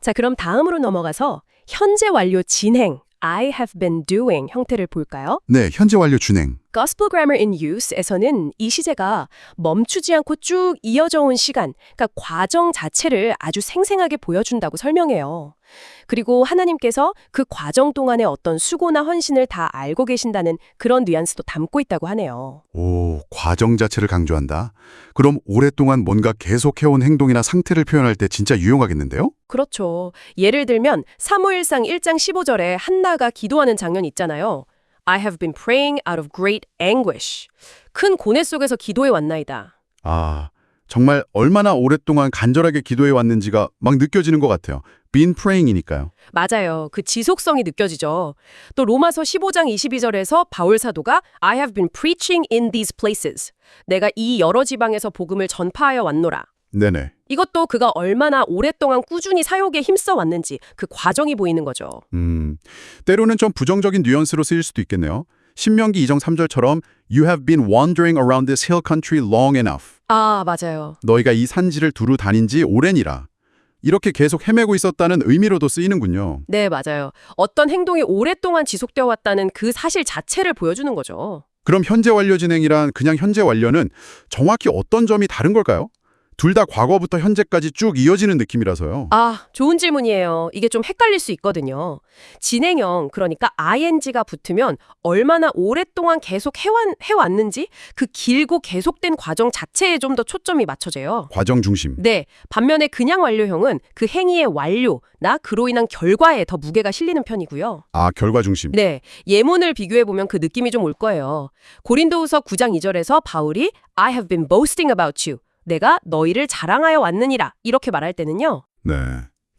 자, 그럼 다음으로 넘어가서 현재 완료 진행, I have been doing 형태를 볼까요? 네, 현재 완료 준행. Gospel Grammar in Use에서는 이 시제가 멈추지 않고 쭉 이어져 온 시간, 그러니까 과정 자체를 아주 생생하게 보여준다고 설명해요. 그리고 하나님께서 그 과정 동안의 어떤 수고나 헌신을 다 알고 계신다는 그런 뉘앙스도 담고 있다고 하네요. 오, 과정 자체를 강조한다. 그럼 오랫동안 뭔가 계속해온 행동이나 상태를 표현할 때 진짜 유용하겠는데요? 그렇죠. 예를 들면 사무엘상 1장 15절에 한나가 기도하는 장면 있잖아요. I have been praying out of great anguish. 큰 고뇌 속에서 기도해 왔나이다. 아, 정말 얼마나 오랫동안 간절하게 기도해 왔는지가 막 느껴지는 것 같아요. Been praying이니까요. 맞아요. 그 지속성이 느껴지죠. 또 로마서 15장 22절에서 바울 사도가 I have been preaching in these places. 내가 이 여러 지방에서 복음을 전파하여 왔노라. 네네. 이것도 그가 얼마나 오랫동안 꾸준히 사역에 힘써 왔는지 그 과정이 보이는 거죠. 음, 때로는 좀 부정적인 뉘앙스로 쓰일 수도 있겠네요. 신명기 2장 3절처럼 You have been wandering around this hill country long enough. 아, 맞아요. 너희가 이 산지를 두루 다닌 지 오래니라. 이렇게 계속 헤매고 있었다는 의미로도 쓰이는군요. 네, 맞아요. 어떤 행동이 오랫동안 지속되어 왔다는 그 사실 자체를 보여주는 거죠. 그럼 현재 완료 진행이란 그냥 현재 완료는 정확히 어떤 점이 다른 걸까요? 둘 다 과거부터 현재까지 쭉 이어지는 느낌이라서요. 아, 좋은 질문이에요. 이게 좀 헷갈릴 수 있거든요. 진행형, 그러니까 ing가 붙으면 얼마나 오랫동안 계속 해왔, 해왔는지 그 길고 계속된 과정 자체에 좀 더 초점이 맞춰져요. 과정 중심. 네, 반면에 그냥 완료형은 그 행위의 완료나 그로 인한 결과에 더 무게가 실리는 편이고요. 아, 결과 중심. 네, 예문을 비교해보면 그 느낌이 좀 올 거예요. 고린도후서 9장 2절에서 바울이 I have been boasting about you. 내가 너희를 자랑하여 왔느니라. 이렇게 말할 때는요. 네.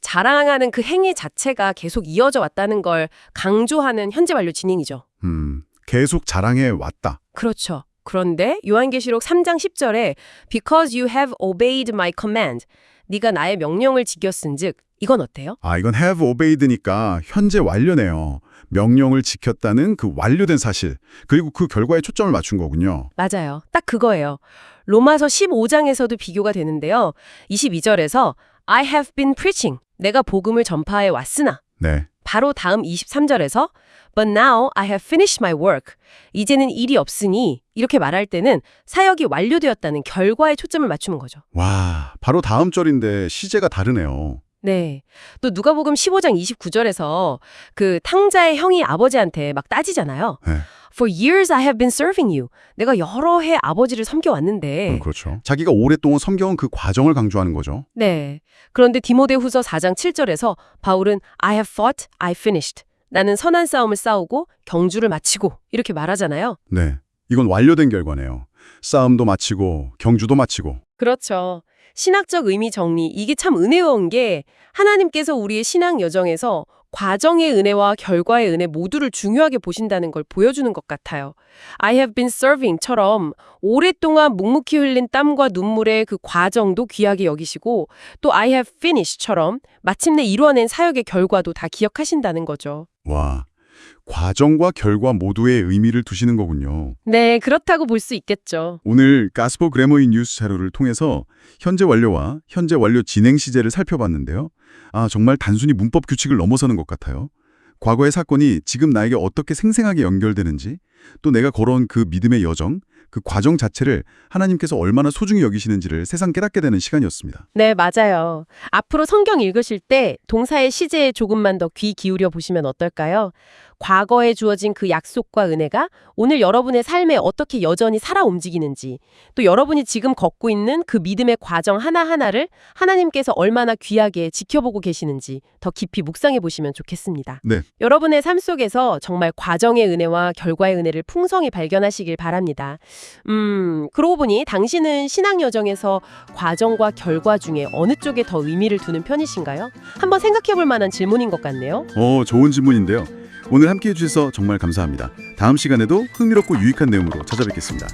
자랑하는 그 행위 자체가 계속 이어져 왔다는 걸 강조하는 현재 완료 진행이죠. 음, 계속 자랑해 왔다. 그렇죠. 그런데 요한계시록 3장 10절에 Because you have obeyed my command. 네가 나의 명령을 지켰은즉 이건 어때요? 아, 이건 have obeyed니까 현재 완료네요. 명령을 지켰다는 그 완료된 사실, 그리고 그 결과에 초점을 맞춘 거군요. 맞아요. 딱 그거예요. 로마서 15장에서도 비교가 되는데요. 22절에서 I have been preaching. 내가 복음을 전파해 왔으나 네. 바로 다음 23절에서 But now I have finished my work. 이제는 일이 없으니 이렇게 말할 때는 사역이 완료되었다는 결과에 초점을 맞추는 거죠. 와, 바로 다음 절인데 시제가 다르네요. 네. 또 누가복음 15장 29절에서 그 탕자의 형이 아버지한테 막 따지잖아요. 네. For years I have been serving you. 내가 여러 해 아버지를 섬겨왔는데. 음, 그렇죠. 자기가 오랫동안 섬겨온 그 과정을 강조하는 거죠. 네. 그런데 디모데후서 4장 7절에서 바울은 I have fought, I finished. 나는 선한 싸움을 싸우고 경주를 마치고 이렇게 말하잖아요. 네. 이건 완료된 결과네요. 싸움도 마치고 경주도 마치고. 그렇죠. 신학적 의미 정리 이게 참 은혜로운 게 하나님께서 우리의 신앙 여정에서 과정의 은혜와 결과의 은혜 모두를 중요하게 보신다는 걸 보여주는 것 같아요. I have been serving처럼 오랫동안 묵묵히 흘린 땀과 눈물의 그 과정도 귀하게 여기시고 또 I have finished처럼 마침내 이루어낸 사역의 결과도 다 기억하신다는 거죠. 와, 과정과 결과 모두의 의미를 두시는 거군요. 네, 그렇다고 볼 수 있겠죠. 오늘 가스포 그래머인 뉴스 자료를 통해서 현재 완료와 현재 완료 진행 시제를 살펴봤는데요. 아, 정말 단순히 문법 규칙을 넘어서는 것 같아요. 과거의 사건이 지금 나에게 어떻게 생생하게 연결되는지, 또 내가 걸어온 그 믿음의 여정, 그 과정 자체를 하나님께서 얼마나 소중히 여기시는지를 세상 깨닫게 되는 시간이었습니다. 네, 맞아요. 앞으로 성경 읽으실 때 동사의 시제에 조금만 더 귀 기울여 보시면 어떨까요? 과거에 주어진 그 약속과 은혜가 오늘 여러분의 삶에 어떻게 여전히 살아 움직이는지, 또 여러분이 지금 걷고 있는 그 믿음의 과정 하나하나를 하나님께서 얼마나 귀하게 지켜보고 계시는지 더 깊이 묵상해 보시면 좋겠습니다. 네. 여러분의 삶 속에서 정말 과정의 은혜와 결과의 은혜를 풍성히 발견하시길 바랍니다. 음, 그러고 보니 당신은 신앙 여정에서 과정과 결과 중에 어느 쪽에 더 의미를 두는 편이신가요? 한번 생각해 볼 만한 질문인 것 같네요. 어, 좋은 질문인데요. 오늘 함께 해 주셔서 정말 감사합니다. 다음 시간에도 흥미롭고 유익한 내용으로 찾아뵙겠습니다.